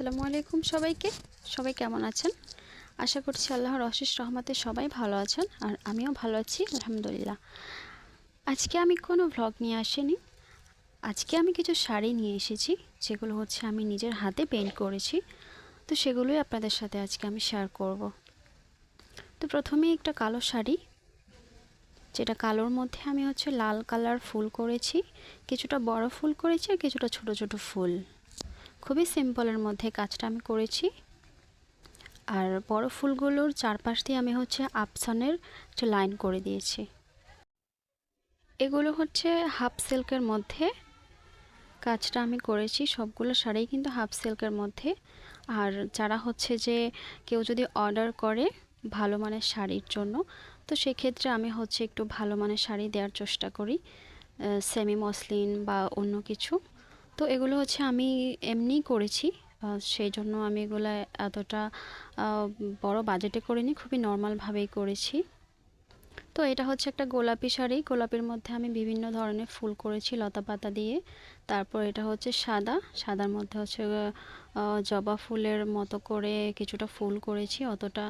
আসসালামু আলাইকুম সবাইকে। সবাই কেমন আছেন? আশা করছি আল্লাহর অশেষ রহমতে সবাই ভালো আছেন আর আমিও ভালো আছি, আলহামদুলিল্লাহ। আজকে আমি কোনো ভ্লগ নিয়ে আসিনি। আজকে আমি কিছু শাড়ি নিয়ে এসেছি, যেগুলো হচ্ছে আমি নিজের হাতে পেন্ট করেছি। তো সেগুলোই আপনাদের সাথে আজকে আমি শেয়ার করব। তো প্রথমেই একটা কালো শাড়ি, যেটা কালোর মধ্যে আমি হচ্ছে লাল কালার ফুল করেছি। কিছুটা বড় ফুল করেছি আর কিছুটা ছোট ছোট ফুল। খুবই সিম্পলের মধ্যে কাজটা আমি করেছি। আর বড় ফুলগুলোর চারপাশ দিয়ে আমি হচ্ছে আপসানের একটা লাইন করে দিয়েছি। এগুলো হচ্ছে হাফ সিল্কের মধ্যে কাজটা আমি করেছি, সবগুলো শাড়ি কিন্তু হাফ সিল্কের মধ্যে। আর যারা হচ্ছে যে কেউ যদি অর্ডার করে ভালো মানের শাড়ির জন্য, তো সেক্ষেত্রে আমি হচ্ছে একটু ভালো মানের শাড়ি দেওয়ার চেষ্টা করি সেমি মসলিন বা অন্য কিছু। তো এগুলো হচ্ছে আমি এমনি করেছি। সেই জন্য আমি এগুলো এতটা বড় বাজেটে করিনি, খুবই নর্মালভাবেই করেছি। তো এটা হচ্ছে একটা গোলাপি শাড়ি। গোলাপির মধ্যে আমি বিভিন্ন ধরনের ফুল করেছি লতা পাতা দিয়ে। তারপর এটা হচ্ছে সাদা। সাদার মধ্যে হচ্ছে জবা ফুলের মতো করে কিছুটা ফুল করেছি। অতটা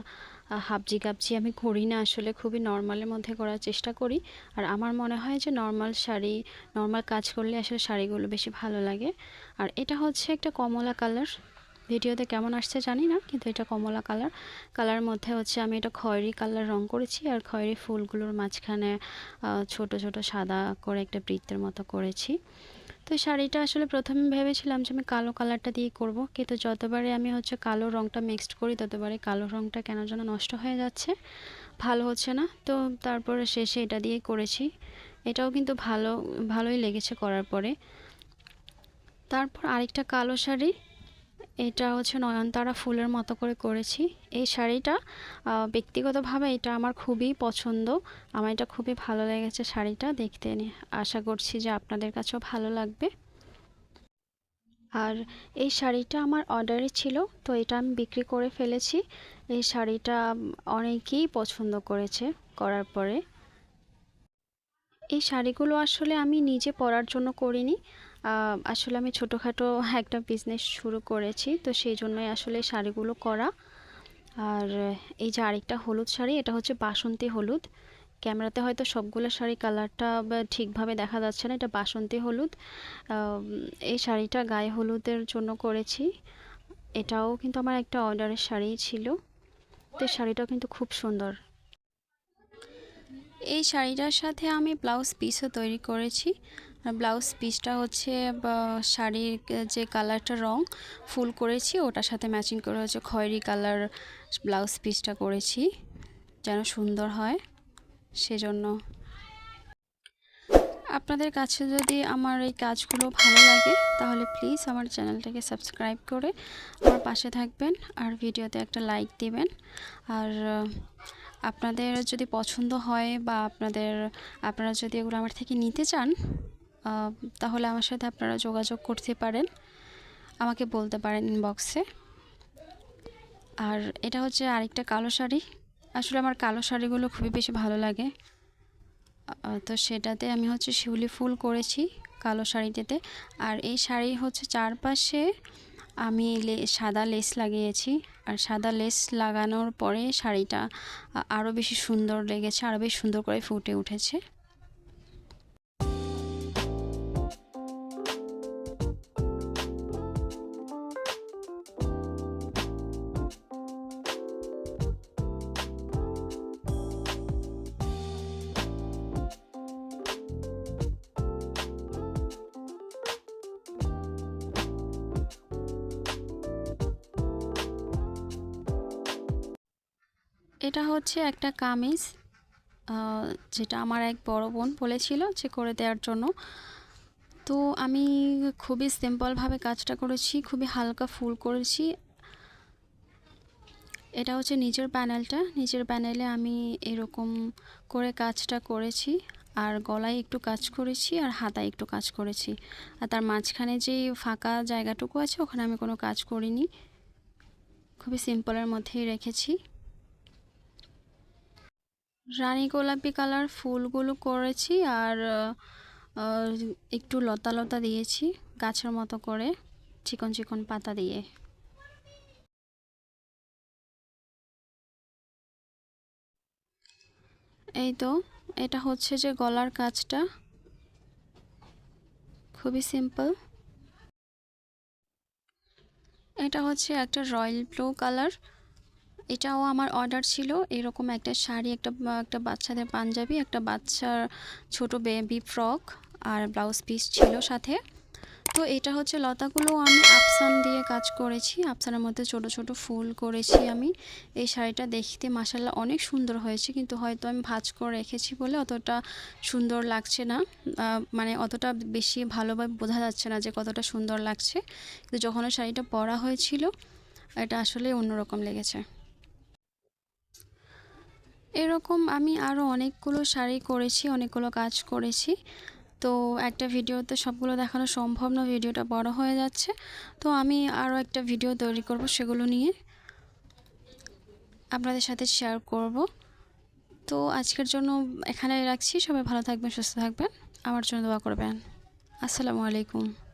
হাবজি গাবজি আমি করি না আসলে, খুবই নর্মালের মধ্যে করার চেষ্টা করি। আর আমার মনে হয় যে নর্মাল শাড়ি, নর্মাল কাজ করলে আসলে শাড়িগুলো বেশি ভালো লাগে। আর এটা হচ্ছে একটা কমলা কালার। ভিডিওতে কেমন আসছে জানি না, কিন্তু এটা কমলা কালার। কালার মধ্যে হচ্ছে আমি এটা খয়েরি কালার রং করেছি আর খয়েরি ফুলগুলোর মাঝখানে ছোট ছোট সাদা করে একটা বৃত্তের মতো করেছি। তো শাড়িটা আসলে প্রথমে ভেবেছিলাম যে আমি কালো কালারটা দিয়ে করব, কিন্তু যতবারে আমি হচ্ছে কালো রঙটা মিক্সড করি, ততবারে কালো রঙটা কেন যেন নষ্ট হয়ে যাচ্ছে। ভালো হচ্ছে না, তো তারপরে শেষে এটা দিয়ে করেছি। এটাও কিন্তু ভালো, ভালোই লেগেছে করার পরে। তারপর আরেকটা কালো শাড়ি এটা হচ্ছে নয়নতারা ফুলের মতো করে করেছি। এই শাড়িটা ব্যক্তিগতভাবে এটা আমার খুবই পছন্দ। আমার এটা খুবই ভালো লেগেছে শাড়িটা দেখতে নিয়ে আশা করছি যে আপনাদের কাছেও ভালো লাগবে। আর এই শাড়িটা আমার অর্ডারে ছিল, তো এটা আমি বিক্রি করে ফেলেছি। এই শাড়িটা অনেকেই পছন্দ করেছে করার পরে। এই শাড়িগুলো আসলে আমি নিজে পরার জন্য করিনি। আসলে আমি ছোটোখাটো একটা বিজনেস শুরু করেছি, তো সেই জন্যই আসলে শাড়িগুলো করা। আর এই যে আরেকটা হলুদ শাড়ি, এটা হচ্ছে বাসন্তী হলুদ। ক্যামেরাতে হয়তো সবগুলো শাড়ি কালারটা ঠিকভাবে দেখা যাচ্ছে না, এটা বাসন্তী হলুদ। এই শাড়িটা গায়ে হলুদের জন্য করেছি। এটাও কিন্তু আমার একটা অর্ডারের শাড়ি ছিল। তো শাড়িটাও কিন্তু খুব সুন্দর। এই শাড়িটার সাথে আমি ব্লাউজ পিসও তৈরি করেছি। ব্লাউজ পিসটা হচ্ছে শাড়ির যে কালারটা রং, ফুল করেছি, ওটার সাথে ম্যাচিং করে হচ্ছে খয়েরি কালার ব্লাউজ পিসটা করেছি, যেন সুন্দর হয়, সেজন্য। আপনাদের কাছে যদি আমার এই কাজগুলো ভালো লাগে, তাহলে প্লিজ আমার চ্যানেলটাকে সাবস্ক্রাইব করে আমার পাশে থাকবেন, আর ভিডিওতে একটা লাইক দিবেন। আর, আপনাদের যদি পছন্দ হয় বা আপনাদের, আপনারা যদি এগুলো আমার থেকে নিতে চান তাহলে আমার সাথে আপনারা যোগাযোগ করতে পারেন। আমাকে বলতে পারেন ইনবক্সে আর এটা হচ্ছে আরেকটা কালো শাড়ি। আসলে আমার কালো শাড়িগুলো খুবই বেশি ভালো লাগে। তো সেটাতে আমি হচ্ছে শিউলি ফুল করেছি কালো শাড়িটাতে আর এই শাড়ি হচ্ছে চারপাশে আমি সাদা লেস লাগিয়েছি। আর সাদা লেস লাগানোর পরে শাড়িটা আরও বেশি সুন্দর লেগেছে আরও বেশি সুন্দর করে ফুটে উঠেছে। এটা হচ্ছে একটা কামিজ যেটা আমার এক বড় বোন বলেছিল যে করে দেওয়ার জন্য। তো আমি খুবই সিম্পলভাবে কাজটা করেছি, খুবই হালকা ফুল করেছি। এটা হচ্ছে নিজের প্যানেলটা। নিজের প্যানেলে আমি এরকম করে কাজটা করেছি, আর গলায় একটু কাজ করেছি আর হাতায় একটু কাজ করেছি। আর তার মাঝখানে যে ফাঁকা জায়গাটুকু আছে, ওখানে আমি কোনো কাজ করিনি। খুবই সিম্পলের মধ্যেই রেখেছি। রানী গোলাপি কালার ফুলগুলো করেছি আর একটু লতা লতা দিয়েছি গাছের মতো করে, চিকন চিকন পাতা দিয়ে। এই তো, এটা হচ্ছে যে গলার কাজটা। খুবই সিম্পল। এটা হচ্ছে একটা রয়্যাল ব্লু কালার। এটাও আমার অর্ডার ছিল। এরকম একটা শাড়ি, একটা একটা বাচ্চাদের পাঞ্জাবি, একটা বাচ্চার ছোট বেবি ফ্রক আর ব্লাউজ পিস ছিল সাথে। তো এটা হচ্ছে লতাগুলো আমি আফসান দিয়ে কাজ করেছি। আফসানের মধ্যে ছোট ছোট ফুল করেছি আমি। এই শাড়িটা দেখতে মাসাল্লাহ অনেক সুন্দর হয়েছে, কিন্তু হয়তো আমি ভাজ করে রেখেছি বলে অতটা সুন্দর লাগছে না। মানে অতটা বেশি ভালোভাবে বোঝা যাচ্ছে না যে কতটা সুন্দর লাগছে। কিন্তু যখন শাড়িটা পরা হয়েছিল, এটা আসলে অন্যরকম লেগেছে। এরকম আমি আরও অনেকগুলো শাড়ি করেছি, অনেকগুলো কাজ করেছি। তো একটা ভিডিওতে সবগুলো দেখানো সম্ভব না, ভিডিওটা বড় হয়ে যাচ্ছে। তো আমি আরও একটা ভিডিও তৈরি করব সেগুলো নিয়ে। আপনাদের সাথে শেয়ার করব। তো আজকের জন্য এখানে রাখছি। সবাই ভালো থাকবেন, সুস্থ থাকবেন। আমার জন্য দোয়া করবেন। আসসালামু আলাইকুম।